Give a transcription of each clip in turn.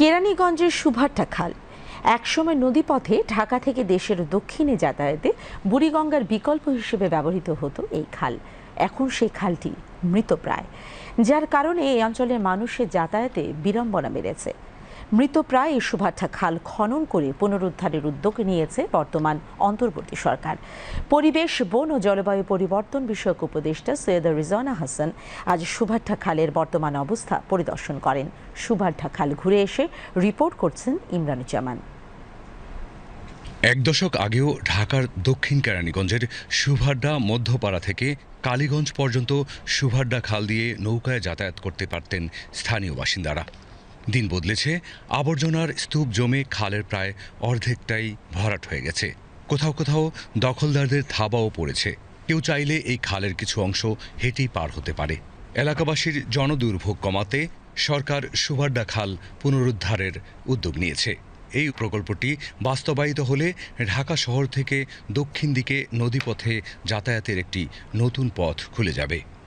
কেরানীগঞ্জের সুভাট্টা খাল। একসময় নদীপথে ঢাকা থেকে দেশের দক্ষিণে যাতায়াতে বুড়িগঙ্গার বিকল্প হিসেবে ব্যবহৃত হতো এই খাল। এখন সেই খালটি মৃতপ্রায়। যার কারণে এই অঞ্চলের মানুষের যাতায়াতে বিড়ম্বনা বেড়েছে। মৃতপ্রায় এই খাল খনন করে পুনরুদ্ধারের উদ্যোগ নিয়েছে বর্তমান অন্তর্বর্তী সরকার। পরিবেশ, বন ও জলবায়ু পরিবর্তন বিষয়ক উপদেষ্টা সৈয়দ রিজওয়ানা হাসান আজ সুভাট্টা খালের বর্তমান অবস্থা পরিদর্শন করেন। সুভাট্টা খাল ঘুরে এসে রিপোর্ট করছেন ইমরানুজ্জামান এক দশক আগেও ঢাকার দক্ষিণ কেরানীগঞ্জের সুভাড্ডা মধ্যপাড়া থেকে কালীগঞ্জ পর্যন্ত সুভাড্ডা খাল দিয়ে নৌকায় যাতায়াত করতে পারতেন স্থানীয় বাসিন্দারা। দিন বদলেছে, আবর্জনার স্তূপ জমে খালের প্রায় অর্ধেকটাই ভরাট হয়ে গেছে। কোথাও কোথাও দখলদারদের থাবাও পড়েছে। কেউ চাইলে এই খালের কিছু অংশ হেঁটেই পার হতে পারে। এলাকাবাসীর জনদুর্ভোগ কমাতে সরকার সুভাড্ডা খাল পুনরুদ্ধারের উদ্যোগ নিয়েছে। এই প্রকল্পটি বাস্তবায়িত হলে ঢাকা শহর থেকে দক্ষিণ দিকে নদীপথে যাতায়াতের একটি নতুন পথ খুলে যাবে।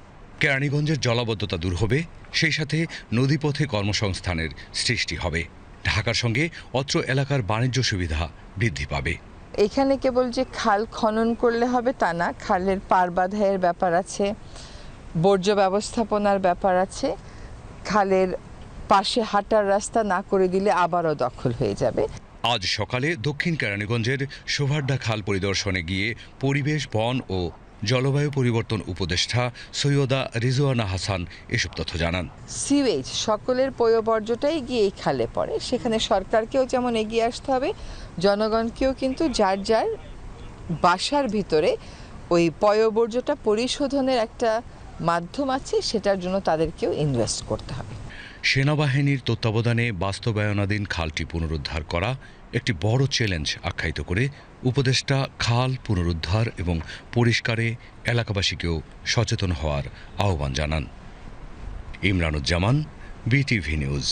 কেরানীগঞ্জের জলাবদ্ধতা দূর হবে সেই সাথে নদীপথে কর্মসংস্থানের সৃষ্টি হবে। ঢাকার সঙ্গে অত্র এলাকার বাণিজ্য সুবিধা বৃদ্ধি পাবে। এখানে কেবল যে খাল খনন করলে হবে তা না খালের পার বাধাইয়ের ব্যাপার আছে বর্জ্য ব্যবস্থাপনার ব্যাপার আছে খালের পাশে হাঁটার রাস্তা না করে দিলে আবারও দখল হয়ে যাবে। আজ সকালে দক্ষিণ কেরানীগঞ্জের সোভাড্ডা খাল পরিদর্শনে গিয়ে পরিবেশ বন ও জলবায়ু পরিবর্তন উপদেষ্টা সৈয়দা রিজওয়ানা হাসান এসব তথ্য জানান। সিওয়েজ সকলের পয়বর্জ্যটাই গিয়ে খালে পড়ে। সেখানে সরকারকেও যেমন এগিয়ে আসতে হবে, জনগণকেও কিন্তু যার যার বাসার ভিতরে ওই পয়বর্জ্যটা পরিশোধনের একটা মাধ্যম আছে, সেটার জন্য তাদেরকেও ইনভেস্ট করতে হবে। সেনাবাহিনীর তত্ত্বাবধানে বাস্তবায়নাধীন খালটি পুনরুদ্ধার করা একটি বড় চ্যালেঞ্জ আখ্যায়িত করে উপদেষ্টা খাল পুনরুদ্ধার এবং পরিষ্কারে এলাকাবাসীকেও সচেতন হওয়ার আহ্বান জানান। Imranuzzaman, BTV news.